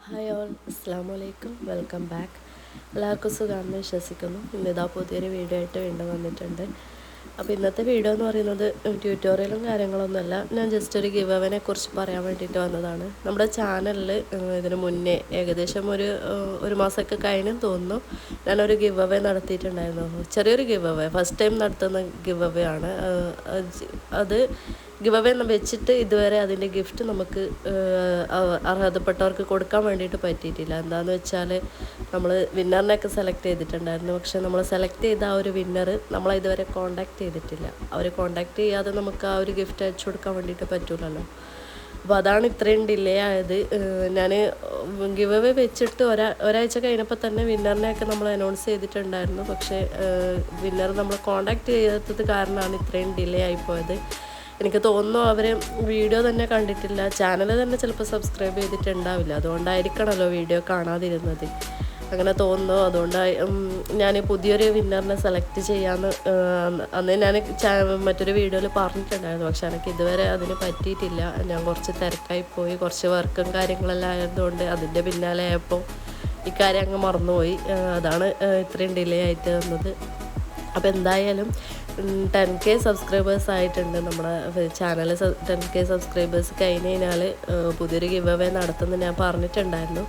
Hi all അസ്സാം വലൈക്കും welcome back എല്ലാവർക്കും സുഖമാണെന്ന് വിശ്വസിക്കുന്നു. ഇന്നിതാ പുതിയൊരു വീഡിയോ ആയിട്ട് വീണ്ടും വന്നിട്ടുണ്ട്. അപ്പോൾ ഇന്നത്തെ വീഡിയോ എന്ന് പറയുന്നത് ട്യൂട്ടോറിയലും കാര്യങ്ങളൊന്നുമല്ല ഞാൻ ജസ്റ്റ് ഒരു ഗിവ് അവനെ കുറിച്ച് പറയാൻ വേണ്ടിയിട്ട് വന്നതാണ്. നമ്മുടെ ചാനലിൽ ഇതിന് മുന്നേ ഏകദേശം ഒരു ഒരു മാസമൊക്കെ കഴിഞ്ഞു തോന്നുന്നു. ഞാനൊരു ഗിവ് അവേ നടത്തിയിട്ടുണ്ടായിരുന്നു. ചെറിയൊരു ഗിവ് അവേ ഫസ്റ്റ് ടൈം നടത്തുന്ന ഗിവ് അവേ ആണ്. അത് അത് ഗിവ് അവേ വെച്ചിട്ട് ഇതുവരെ അതിന്റെ ഗിഫ്റ്റ് നമുക്ക് അർഹതപ്പെട്ടവർക്ക് കൊടുക്കാൻ വേണ്ടിയിട്ട് പറ്റിയിട്ടില്ല. എന്താണെന്ന് വെച്ചാൽ നമ്മൾ വിന്നറിനെയൊക്കെ സെലക്ട് ചെയ്തിട്ടുണ്ടായിരുന്നു. പക്ഷെ നമ്മൾ സെലക്ട് ചെയ്ത ആ ഒരു വിന്നർ നമ്മളെ ഇതുവരെ കോണ്ടാക്ട് ചെയ്തിട്ടില്ല. അവർ കോണ്ടാക്ട് ചെയ്യാതെ നമുക്ക് ആ ഒരു ഗിഫ്റ്റ് അയച്ചു കൊടുക്കാൻ വേണ്ടിയിട്ട് പറ്റൂലല്ലോ. അപ്പോൾ അതാണ് ഇത്രയും ഡിലേ ആയത്. ഞാൻ ഗിവ് അവേ വെച്ചിട്ട് ഒരാ ഒരാഴ്ച കഴിഞ്ഞപ്പോൾ തന്നെ വിന്നറിനെയൊക്കെ നമ്മൾ അനൗൺസ് ചെയ്തിട്ടുണ്ടായിരുന്നു. പക്ഷേ വിന്നർ നമ്മൾ കോണ്ടാക്ട് ചെയ്യാത്തത് കാരണമാണ് ഇത്രയും ഡിലേ ആയിപ്പോയത് എനിക്ക് തോന്നുന്നു അവർ വീഡിയോ തന്നെ കണ്ടിട്ടില്ല. ചാനൽ തന്നെ ചിലപ്പോൾ സബ്സ്ക്രൈബ് ചെയ്തിട്ടുണ്ടാവില്ല. അതുകൊണ്ടായിരിക്കണമല്ലോ വീഡിയോ കാണാതിരുന്നത്. അങ്ങനെ തോന്നുന്നു. അതുകൊണ്ടായി ഞാൻ പുതിയൊരു വിന്നറിനെ സെലക്ട് ചെയ്യാമെന്ന് അന്ന് ഞാൻ മറ്റൊരു വീഡിയോയിൽ പറഞ്ഞിട്ടുണ്ടായിരുന്നു. പക്ഷെ എനിക്ക് ഇതുവരെ അതിന് പറ്റിയിട്ടില്ല. ഞാൻ കുറച്ച് തിരക്കായി പോയി. കുറച്ച് വർക്കും കാര്യങ്ങളെല്ലാം ആയതുകൊണ്ട് അതിന്റെ പിന്നാലെ ആയപ്പോൾ ഇക്കാര്യം അങ്ങ് മറന്നുപോയി. അതാണ് ഇത്രയും ഡിലേ ആയിട്ട് വന്നത്. അപ്പോൾ എന്തായാലും ടെൻ കെ സബ്സ്ക്രൈബേഴ്സ് ആയിട്ടുണ്ട് നമ്മുടെ ചാനൽ ടെൻ കെ സബ്സ്ക്രൈബേഴ്സ് കഴിഞ്ഞ് കഴിഞ്ഞാൽ പുതിയൊരു ഗിവ് അവേ നടത്തുമെന്ന് ഞാൻ പറഞ്ഞിട്ടുണ്ടായിരുന്നു.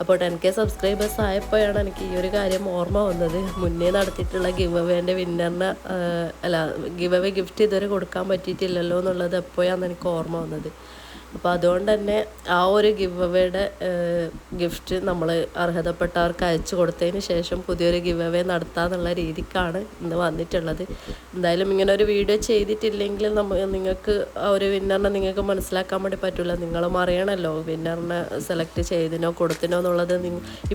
അപ്പോൾ ടെൻ കെ സബ്സ്ക്രൈബേഴ്സ് ആയപ്പോഴാണ് എനിക്ക് ഈ ഒരു കാര്യം ഓർമ്മ വന്നത്. മുന്നേ നടത്തിയിട്ടുള്ള ഗിവ് അവേന്റെ വിന്നറിന് അല്ല ഗിവ് അവേ ഗിഫ്റ്റ് ഇതുവരെ കൊടുക്കാൻ പറ്റിയിട്ടില്ലല്ലോ എന്നുള്ളത് എപ്പോഴാണ് എനിക്ക് ഓർമ്മ വന്നത്. അപ്പോൾ അതുകൊണ്ട് തന്നെ ആ ഒരു ഗിവ് അവേയുടെ ഗിഫ്റ്റ് നമ്മൾ അർഹതപ്പെട്ടവർക്ക് അയച്ചു കൊടുത്തതിന് ശേഷം പുതിയൊരു ഗിവ് അവേ നടത്താന്നുള്ള രീതിക്കാണ് ഇന്ന് വന്നിട്ടുള്ളത്. എന്തായാലും ഇങ്ങനെ ഒരു വീഡിയോ ചെയ്തിട്ടില്ലെങ്കിൽ നമ്മ നിങ്ങൾക്ക് ആ ഒരു വിന്നറിനെ നിങ്ങൾക്ക് മനസ്സിലാക്കാൻ വേണ്ടി പറ്റില്ല നിങ്ങളും അറിയണമല്ലോ വിന്നറിനെ സെലക്ട് ചെയ്തിനോ കൊടുത്തിനോ എന്നുള്ളത്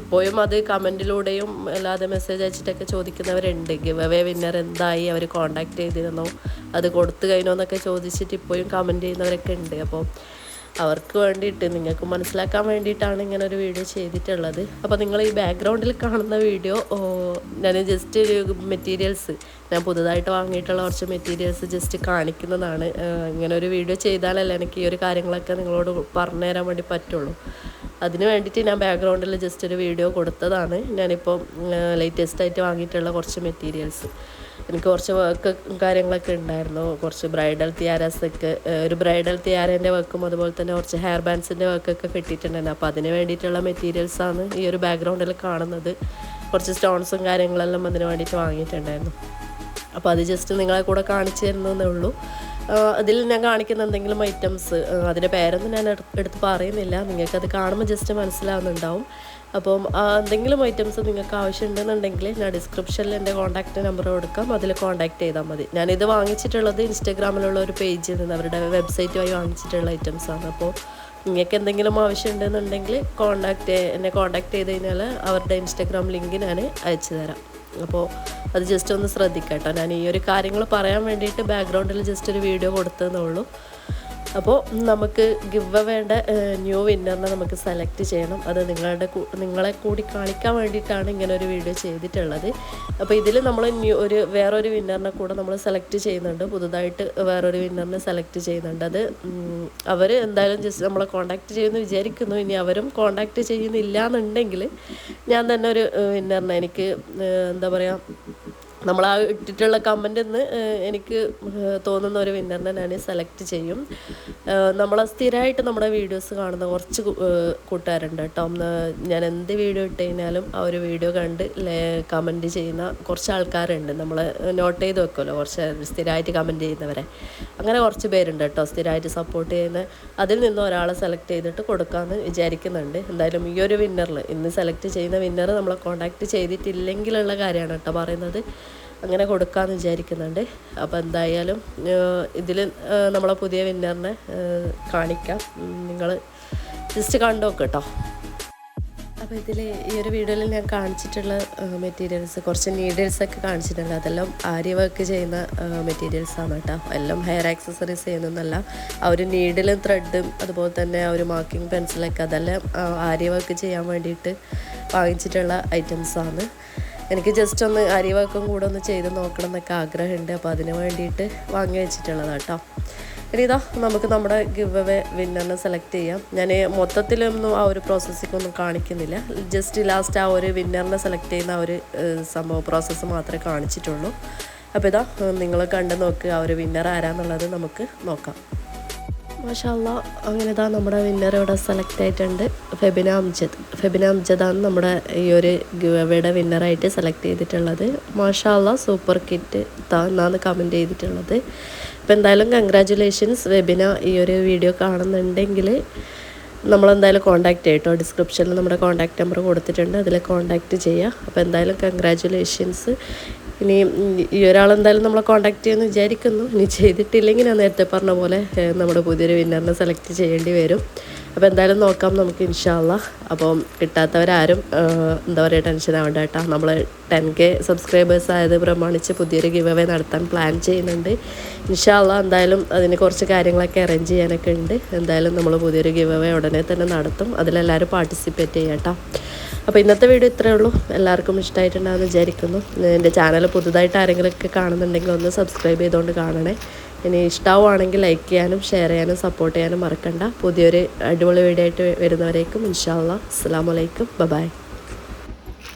ഇപ്പോഴും അത് കമന്റിലൂടെയും അല്ലാതെ മെസ്സേജ് അയച്ചിട്ടൊക്കെ ചോദിക്കുന്നവരുണ്ട്. ഗിവ് അവേ വിന്നർ എന്തായി അവർ കോണ്ടാക്ട് ചെയ്തിരുന്നോ അത് കൊടുത്തു കഴിഞ്ഞോ എന്നൊക്കെ ചോദിച്ചിട്ട് ഇപ്പോഴും കമന്റ് ചെയ്യുന്നവരൊക്കെ ഉണ്ട്. അപ്പോൾ അവർക്ക് വേണ്ടിയിട്ട് നിങ്ങൾക്ക് മനസ്സിലാക്കാൻ വേണ്ടിയിട്ടാണ് ഇങ്ങനെ ഒരു വീഡിയോ ചെയ്തിട്ടുള്ളത്. അപ്പോൾ നിങ്ങൾ ഈ ബാക്ക്ഗ്രൗണ്ടിൽ കാണുന്ന വീഡിയോ ഞാൻ ജസ്റ്റ് ഒരു മെറ്റീരിയൽസ് ഞാൻ പുതുതായിട്ട് വാങ്ങിയിട്ടുള്ള കുറച്ച് മെറ്റീരിയൽസ് ജസ്റ്റ് കാണിക്കുന്നതാണ്. ഇങ്ങനെ ഒരു വീഡിയോ ചെയ്താലല്ലേ എനിക്ക് ഈ ഒരു കാര്യങ്ങളൊക്കെ നിങ്ങളോട് പറഞ്ഞു തരാൻ വേണ്ടി പറ്റുള്ളൂ. അതിന് വേണ്ടിയിട്ട് ഞാൻ ബാക്ക്ഗ്രൗണ്ടിൽ ജസ്റ്റ് ഒരു വീഡിയോ കൊടുത്തതാണ്. ഞാനിപ്പോൾ ലേറ്റസ്റ്റ് ആയിട്ട് വാങ്ങിയിട്ടുള്ള കുറച്ച് മെറ്റീരിയൽസ് എനിക്ക് കുറച്ച് വർക്ക് കാര്യങ്ങളൊക്കെ ഉണ്ടായിരുന്നു. കുറച്ച് ബ്രൈഡൽ തിയാരാസൊക്കെ ഒരു ബ്രൈഡൽ തിയാരേന്റെ വർക്കും അതുപോലെ തന്നെ കുറച്ച് ഹെയർ ബാൻഡ്സിന്റെ വർക്കൊക്കെ കിട്ടിയിട്ടുണ്ടായിരുന്നു. അപ്പോൾ അതിന് വേണ്ടിയിട്ടുള്ള മെറ്റീരിയൽസാണ് ഈ ഒരു ബാക്ക്ഗ്രൗണ്ടിൽ കാണുന്നത്. കുറച്ച് സ്റ്റോൺസും കാര്യങ്ങളെല്ലാം അതിന് വേണ്ടിയിട്ട് വാങ്ങിയിട്ടുണ്ടായിരുന്നു. അപ്പോൾ അത് ജസ്റ്റ് നിങ്ങളെ കൂടെ കാണിച്ചു തരുന്നതേ ഉള്ളൂ. അതിൽ ഞാൻ കാണിക്കുന്ന എന്തെങ്കിലും ഐറ്റംസ് അതിന്റെ പേരൊന്നും ഞാൻ എടുത്ത് പറയുന്നില്ല. നിങ്ങൾക്കത് കാണുമ്പോൾ ജസ്റ്റ് മനസ്സിലാവുന്നുണ്ടാവും. അപ്പം എന്തെങ്കിലും ഐറ്റംസ് നിങ്ങൾക്ക് ആവശ്യമുണ്ടെന്നുണ്ടെങ്കിൽ ഞാൻ ഡിസ്ക്രിപ്ഷനിൽ എന്റെ കോൺടാക്റ്റ് നമ്പർ കൊടുക്കാം. അതിൽ കോൺടാക്ട് ചെയ്താൽ മതി. ഞാനിത് വാങ്ങിച്ചിട്ടുള്ളത് ഇൻസ്റ്റാഗ്രാമിലുള്ള ഒരു പേജിൽ നിന്ന് അവരുടെ വെബ്സൈറ്റ് വഴി വാങ്ങിച്ചിട്ടുള്ള ഐറ്റംസ് ആണ്. അപ്പോൾ നിങ്ങൾക്ക് എന്തെങ്കിലും ആവശ്യമുണ്ടെന്നുണ്ടെങ്കിൽ കോൺടാക്റ്റ് എന്നെ കോൺടാക്ട് ചെയ്ത് കഴിഞ്ഞാൽ അവരുടെ ഇൻസ്റ്റാഗ്രാം ലിങ്ക് ഞാൻ അയച്ചു തരാം. അപ്പോൾ അത് ജസ്റ്റ് ഒന്ന് ശ്രദ്ധിക്കാം കേട്ടോ ഞാൻ ഈ ഒരു കാര്യങ്ങൾ പറയാൻ വേണ്ടിയിട്ട് ബാക്ക്ഗ്രൗണ്ടിൽ ജസ്റ്റ് ഒരു വീഡിയോ കൊടുത്തതെന്നുള്ളൂ. അപ്പോൾ നമുക്ക് ഗിവ് വേണ്ട ന്യൂ വിന്നറിനെ നമുക്ക് സെലക്ട് ചെയ്യണം. അത് നിങ്ങളുടെ നിങ്ങളെ കൂടി കാണിക്കാൻ വേണ്ടിയിട്ടാണ് ഇങ്ങനെ ഒരു വീഡിയോ ചെയ്തിട്ടുള്ളത്. അപ്പോൾ ഇതിൽ നമ്മൾ ന്യൂ ഒരു വേറൊരു വിന്നറിനെ കൂടെ നമ്മൾ സെലക്ട് ചെയ്യുന്നുണ്ട്. പുതുതായിട്ട് വേറൊരു വിന്നറിനെ സെലക്ട് ചെയ്യുന്നുണ്ട്. അത് അവർ എന്തായാലും ജസ്റ്റ് നമ്മളെ കോൺടാക്ട് ചെയ്യുമെന്ന് വിചാരിക്കുന്നു. ഇനി അവരും കോൺടാക്ട് ചെയ്യുന്നില്ല എന്നുണ്ടെങ്കിൽ ഞാൻ തന്നെ ഒരു വിന്നറിനെ എനിക്ക് എന്താ പറയുക നമ്മൾ ആ ഇട്ടിട്ടുള്ള കമന്റ് നിന്ന് എനിക്ക് തോന്നുന്ന ഒരു വിന്നറിനെ ഞാൻ സെലക്ട് ചെയ്യും. നമ്മൾ സ്ഥിരമായിട്ട് നമ്മുടെ വീഡിയോസ് കാണുന്ന കുറച്ച് കൂട്ടുകാരുണ്ട് കേട്ടോ. ഞാൻ എന്ത് വീഡിയോ ഇട്ട് കഴിഞ്ഞാലും ആ ഒരു വീഡിയോ കണ്ട് കമന്റ് ചെയ്യുന്ന കുറച്ച് ആൾക്കാരുണ്ട്. നമ്മൾ നോട്ട് ചെയ്ത് വെക്കുമല്ലോ കുറച്ച് സ്ഥിരമായിട്ട് കമന്റ് ചെയ്യുന്നവരെ. അങ്ങനെ കുറച്ച് പേരുണ്ട് കേട്ടോ സ്ഥിരമായിട്ട് സപ്പോർട്ട് ചെയ്യുന്ന. അതിൽ നിന്ന് ഒരാളെ സെലക്ട് ചെയ്തിട്ട് കൊടുക്കാമെന്ന് വിചാരിക്കുന്നുണ്ട്. എന്തായാലും ഈ ഒരു വിന്നറിൽ ഇന്ന് സെലക്ട് ചെയ്യുന്ന വിന്നർ നമ്മളെ കോൺടാക്ട് ചെയ്തിട്ടില്ലെങ്കിലുള്ള കാര്യമാണ് കേട്ടോ പറയുന്നത്. അങ്ങനെ കൊടുക്കാമെന്ന് വിചാരിക്കുന്നുണ്ട്. അപ്പോൾ എന്തായാലും ഇതിൽ നമ്മളെ പുതിയ വിന്നറിനെ കാണിക്കാം. നിങ്ങൾ ജസ്റ്റ് കണ്ടു കേട്ടോ അപ്പോൾ ഇതിൽ ഈ ഒരു വീഡിയോയിൽ ഞാൻ കാണിച്ചിട്ടുള്ള മെറ്റീരിയൽസ് കുറച്ച് നീഡിൽസ് ഒക്കെ കാണിച്ചിട്ടുണ്ട്. അതെല്ലാം ആര്യ വർക്ക് ചെയ്യുന്ന മെറ്റീരിയൽസാണ് കേട്ടോ എല്ലാം ഹെയർ ആക്സസറീസ് ചെയ്യുന്നതല്ല. ആ ഒരു നീഡിലും ത്രെഡും അതുപോലെ തന്നെ ആ ഒരു മാർക്കിംഗ് പെൻസിലൊക്കെ അതെല്ലാം ആര്യ വർക്ക് ചെയ്യാൻ വേണ്ടിയിട്ട് വാങ്ങിച്ചിട്ടുള്ള ഐറ്റംസാണ് എനിക്ക് ജസ്റ്റ് ഒന്ന് അരിവാക്കം കൂടെ ഒന്ന് ചെയ്ത് നോക്കണം എന്നൊക്കെ ആഗ്രഹമുണ്ട്. അപ്പോൾ അതിന് വേണ്ടിയിട്ട് വാങ്ങി വെച്ചിട്ടുള്ളതാണ് കേട്ടോ ഇനി ഇതാ നമുക്ക് നമ്മുടെ ഗിവ് അവേ വിന്നറിനെ സെലക്ട് ചെയ്യാം. ഞാൻ മൊത്തത്തിലൊന്നും ആ ഒരു പ്രോസസ്സിംഗ് ഒന്നും കാണിക്കുന്നില്ല. ജസ്റ്റ് ലാസ്റ്റ് ആ ഒരു വിന്നറിനെ സെലക്ട് ചെയ്യുന്ന ആ ഒരു സംഭവ സംഭവം പ്രോസസ്സ് മാത്രമേ കാണിച്ചിട്ടുള്ളൂ. അപ്പോൾ ഇതാ നിങ്ങൾ കണ്ടു നോക്കുക ആ ഒരു വിന്നർ ആരാന്നുള്ളത് നമുക്ക് നോക്കാം. മാഷാല്ല അങ്ങനെ ഇതാ നമ്മുടെ വിന്നർ ഇവിടെ സെലക്ട് ആയിട്ടുണ്ട്. ഫെബിന അംജദ്. ഫെബിന അംജദാണ് നമ്മുടെ ഈ ഒരു ഗിവയുടെ വിന്നറായിട്ട് സെലക്ട് ചെയ്തിട്ടുള്ളത്. മാഷാല്ല സൂപ്പർ കിറ്റ് താ എന്നാണ് കമന്റ് ചെയ്തിട്ടുള്ളത്. അപ്പോൾ എന്തായാലും കൺഗ്രാറ്റുലേഷൻസ് വെബിന ഈ ഒരു വീഡിയോ കാണുന്നുണ്ടെങ്കിൽ നമ്മളെന്തായാലും കോൺടാക്ട് ചെയ്യട്ടോ. ഡിസ്ക്രിപ്ഷനിൽ നമ്മുടെ കോൺടാക്ട് നമ്പർ കൊടുത്തിട്ടുണ്ട്. അതിൽ കോൺടാക്റ്റ് ചെയ്യുക അപ്പോൾ എന്തായാലും കൺഗ്രാറ്റുലേഷൻസ് ഇനി ഈ ഒരാളെന്തായാലും നമ്മളെ കോൺടാക്ട് ചെയ്യുമെന്ന് വിചാരിക്കുന്നു. ഇനി ചെയ്തിട്ടില്ലെങ്കിൽ ഞാൻ നേരത്തെ പറഞ്ഞ പോലെ നമ്മുടെ പുതിയൊരു വിന്നറിനെ സെലക്ട് ചെയ്യേണ്ടി വരും. അപ്പോൾ എന്തായാലും നോക്കാം നമുക്ക് ഇൻഷാല്ല അപ്പോൾ കിട്ടാത്തവരാരും എന്താ പറയുക ടെൻഷൻ ആവണ്ട കേട്ടോ. നമ്മൾ ടെൻ കെ സബ്സ്ക്രൈബേഴ്സ് ആയത് പ്രമാണിച്ച് പുതിയൊരു ഗിവ് അവേ നടത്താൻ പ്ലാൻ ചെയ്യുന്നുണ്ട്. ഇൻഷാല്ല എന്തായാലും അതിന് കുറച്ച് കാര്യങ്ങളൊക്കെ അറേഞ്ച് ചെയ്യാനൊക്കെ ഉണ്ട്. എന്തായാലും നമ്മൾ പുതിയൊരു ഗിവ് അവേ ഉടനെ തന്നെ നടത്തും. അതിലെല്ലാവരും പാർട്ടിസിപ്പേറ്റ് ചെയ്യാട്ടോ അപ്പോൾ ഇന്നത്തെ വീഡിയോ ഇത്രയേ ഉള്ളൂ. എല്ലാവർക്കും ഇഷ്ടമായിട്ടുണ്ടാകുമെന്ന് വിചാരിക്കുന്നു. എന്റെ ചാനൽ പുതുതായിട്ട് ആരെങ്കിലുമൊക്കെ കാണുന്നുണ്ടെങ്കിൽ ഒന്ന് സബ്സ്ക്രൈബ് ചെയ്തുകൊണ്ട് കാണണേ. ഇനി ഇഷ്ടമാവുകയാണെങ്കിൽ ലൈക്ക് ചെയ്യാനും ഷെയർ ചെയ്യാനും സപ്പോർട്ട് ചെയ്യാനും മറക്കണ്ട. പുതിയൊരു അടിപൊളി വീഡിയോ ആയിട്ട് വരുന്നവരേക്കും ഇൻഷാല്ല അസ്സാം വലൈക്കും ബൈ